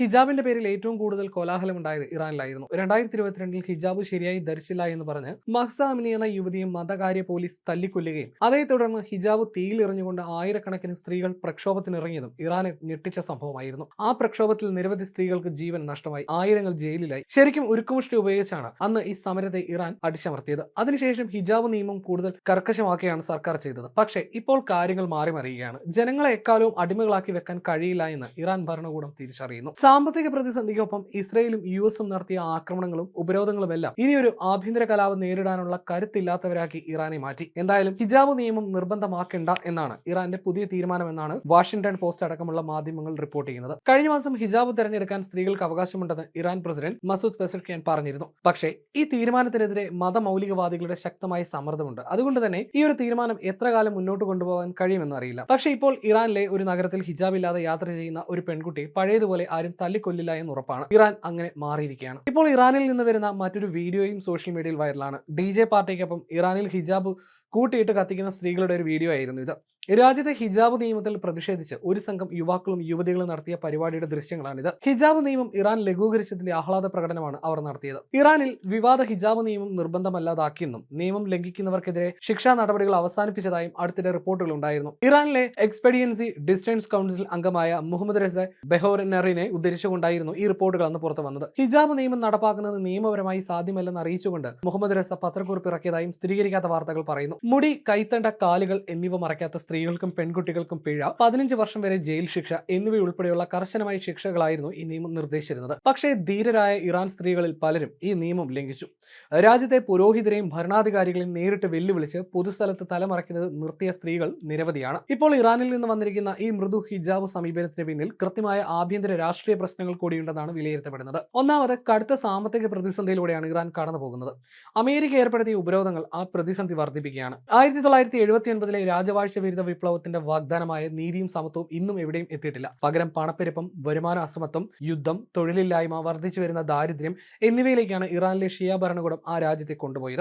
ഹിജാബിന്റെ പേരിൽ ഏറ്റവും കൂടുതൽ കോലാഹലം ഉണ്ടായത് ഇറാനിലായിരുന്നു. രണ്ടായിരത്തി ഇരുപത്തിരണ്ടിൽ ഹിജാബ് ശരിയായി ധരിച്ചില്ല എന്ന് പറഞ്ഞ് മഹ്സ അമിനി എന്ന യുവതിയെ മതകാര്യ പോലീസ് തല്ലിക്കൊല്ലുകയും അതേ തുടർന്ന് ഹിജാബ് തീയിലെറിഞ്ഞുകൊണ്ട് ആയിരക്കണക്കിന് സ്ത്രീകൾ പ്രക്ഷോഭത്തിനിറങ്ങിയതും ഇറാനെ ഞെട്ടിച്ച സംഭവമായിരുന്നു. ആ പ്രക്ഷോഭത്തിൽ നിരവധി സ്ത്രീകൾക്ക് ജീവൻ നഷ്ടമായി ആയിരങ്ങൾ ജയിലിലായി. ശരിക്കും ഉരുക്കുമുഷ്ടി ഉപയോഗിച്ചാണ് അന്ന് ഈ സമരത്തെ ഇറാൻ അടിച്ചമർത്തിയത്. അതിനുശേഷം ഹിജാബ് നിയമം കൂടുതൽ കർക്കശമാക്കിയാണ് സർക്കാർ ചെയ്തത്. പക്ഷേ ഇപ്പോൾ കാര്യങ്ങൾ മാറി മറിയുകയാണ് ജനങ്ങളെ എക്കാലവും അടിമകളാക്കി വെക്കാൻ കഴിയില്ല എന്ന് ഇറാൻ ഭരണകൂടം തിരിച്ചറിയുന്നു. സാമ്പത്തിക പ്രതിസന്ധിക്കൊപ്പം ഇസ്രയേലും യു എസും നടത്തിയ ആക്രമണങ്ങളും ഉപരോധങ്ങളും എല്ലാം ഇനിയൊരു ആഭ്യന്തര കലാപം നേരിടാനുള്ള കരുത്തില്ലാത്തവരാക്കി ഇറാനെ മാറ്റി. എന്തായാലും ഹിജാബ് നിയമം നിർബന്ധമാക്കേണ്ട എന്നാണ് ഇറാന്റെ പുതിയ തീരുമാനമെന്നാണ് വാഷിംഗ്ടൺ പോസ്റ്റ് അടക്കമുള്ള മാധ്യമങ്ങൾ റിപ്പോർട്ട് ചെയ്യുന്നത്. കഴിഞ്ഞ മാസം ഹിജാബ് തെരഞ്ഞെടുക്കാൻ സ്ത്രീകൾക്ക് അവകാശമുണ്ടെന്ന് ഇറാൻ പ്രസിഡന്റ് മസൂദ് പെസർക്കിയാൻ പറഞ്ഞിരുന്നു. പക്ഷേ ഈ തീരുമാനത്തിനെതിരെ മതമൗലികവാദികളുടെ ശക്തമായ സമ്മർദ്ദമുണ്ട്. അതുകൊണ്ട് തന്നെ ഈ ഒരു തീരുമാനം എത്ര കാലം മുന്നോട്ട് കൊണ്ടുപോകാൻ കഴിയുമെന്ന് അറിയില്ല. പക്ഷേ ഇപ്പോൾ ഇറാനിലെ ഒരു നഗരത്തിൽ ഹിജാബ് ഇല്ലാതെ യാത്ര ചെയ്യുന്ന ഒരു പെൺകുട്ടി പഴയതുപോലെ ആരും തല്ലിക്കൊല്ലില്ല എന്ന് ഉറപ്പാണ് ഇറാൻ അങ്ങനെ മാറിയിരിക്കുകയാണ്. ഇപ്പോൾ ഇറാനിൽ നിന്ന് വരുന്ന മറ്റൊരു വീഡിയോയും സോഷ്യൽ മീഡിയയിൽ വൈറലാണ്. ഡി ജെ പാർട്ടിക്കൊപ്പം ഇറാനിൽ ഹിജാബ് കൂട്ടിയിട്ട് കത്തിക്കുന്ന സ്ത്രീകളുടെ ഒരു വീഡിയോ ആയിരുന്നു ഇത്. രാജ്യത്തെ ഹിജാബ് നിയമത്തിൽ പ്രതിഷേധിച്ച് ഒരു സംഘം യുവാക്കളും യുവതികളും നടത്തിയ പരിപാടിയുടെ ദൃശ്യങ്ങളാണിത് ഹിജാബ് നിയമം ഇറാൻ ലഘൂകരിച്ചതിന്റെ ആഹ്ലാദ പ്രകടനമാണ് അവർ നടത്തിയത്. ഇറാനിൽ വിവാദ ഹിജാബ് നിയമം നിർബന്ധമല്ലാതാക്കിയെന്നും നിയമം ലംഘിക്കുന്നവർക്കെതിരെ ശിക്ഷാ നടപടികൾ അവസാനിപ്പിച്ചതായും അടുത്തിടെ റിപ്പോർട്ടുകൾ ഉണ്ടായിരുന്നു. ഇറാനിലെ എക്സ്പെഡിയൻസി ഡിസ്റ്റൻസ് കൗൺസിൽ അംഗമായ മുഹമ്മദ് റസ ബെഹോറിനറിനെ ഉദ്ധരിച്ചുകൊണ്ടായിരുന്നു ഈ റിപ്പോർട്ടുകൾ അന്ന് പുറത്തു വന്നത്. ഹിജാബ് നിയമം നടപ്പാക്കുന്നത് നിയമപരമായി സാധ്യമല്ലെന്ന് അറിയിച്ചുകൊണ്ട് മുഹമ്മദ് റസ പത്രക്കുറിപ്പ് ഇറക്കിയതായും സ്ഥിരീകരിക്കാത്ത വാർത്തകൾ പറയുന്നു. മുടി കൈത്തണ്ട കാലുകൾ എന്നിവ മറയ്ക്കാത്ത സ്ത്രീകൾക്കും പെൺകുട്ടികൾക്കും പിഴ പതിനഞ്ച് വർഷം വരെ ജയിൽ ശിക്ഷ എന്നിവയുൾപ്പെടെയുള്ള കർശനമായ ശിക്ഷകളായിരുന്നു ഈ നിയമം നിർദ്ദേശിച്ചിരുന്നത്. പക്ഷേ ധീരരായ ഇറാൻ സ്ത്രീകളിൽ പലരും ഈ നിയമം ലംഘിച്ചു. രാജ്യത്തെ പുരോഹിതരെയും ഭരണാധികാരികളെയും നേരിട്ട് വെല്ലുവിളിച്ച് പൊതുസ്ഥലത്ത് തലമറയ്ക്കുന്നത് നിർത്തിയ സ്ത്രീകൾ നിരവധിയാണ്. ഇപ്പോൾ ഇറാനിൽ നിന്ന് വന്നിരിക്കുന്ന ഈ മൃദു ഹിജാബ് സമീപനത്തിന് പിന്നിൽ കൃത്യമായ ആഭ്യന്തര രാഷ്ട്രീയ പ്രശ്നങ്ങൾ കൂടിയുണ്ടെന്നാണ് വിലയിരുത്തപ്പെടുന്നത്. ഒന്നാമത് കടുത്ത സാമ്പത്തിക പ്രതിസന്ധിയിലൂടെയാണ് ഇറാൻ കടന്നു പോകുന്നത്. അമേരിക്ക ഏർപ്പെടുത്തിയ ഉപരോധങ്ങൾ ആ പ്രതിസന്ധി വർദ്ധിപ്പിക്കുകയാണ്. ആയിരത്തി തൊള്ളായിരത്തി എഴുപത്തി ഒൻപതിലെ രാജവാഴ്ച വിരുദ്ധ വിപ്ലവത്തിന്റെ വാഗ്ദാനമായ നീതിയും സമത്വവും ഇന്നും എവിടെയും എത്തിയിട്ടില്ല. പകരം പണപ്പെരുപ്പം വരുമാന അസമത്വം യുദ്ധം തൊഴിലില്ലായ്മ വർദ്ധിച്ചു വരുന്ന ദാരിദ്ര്യം എന്നിവയിലേക്കാണ് ഇറാനിലെ ഷിയ ഭരണകൂടം ആ രാജ്യത്തെ കൊണ്ടുപോയത്.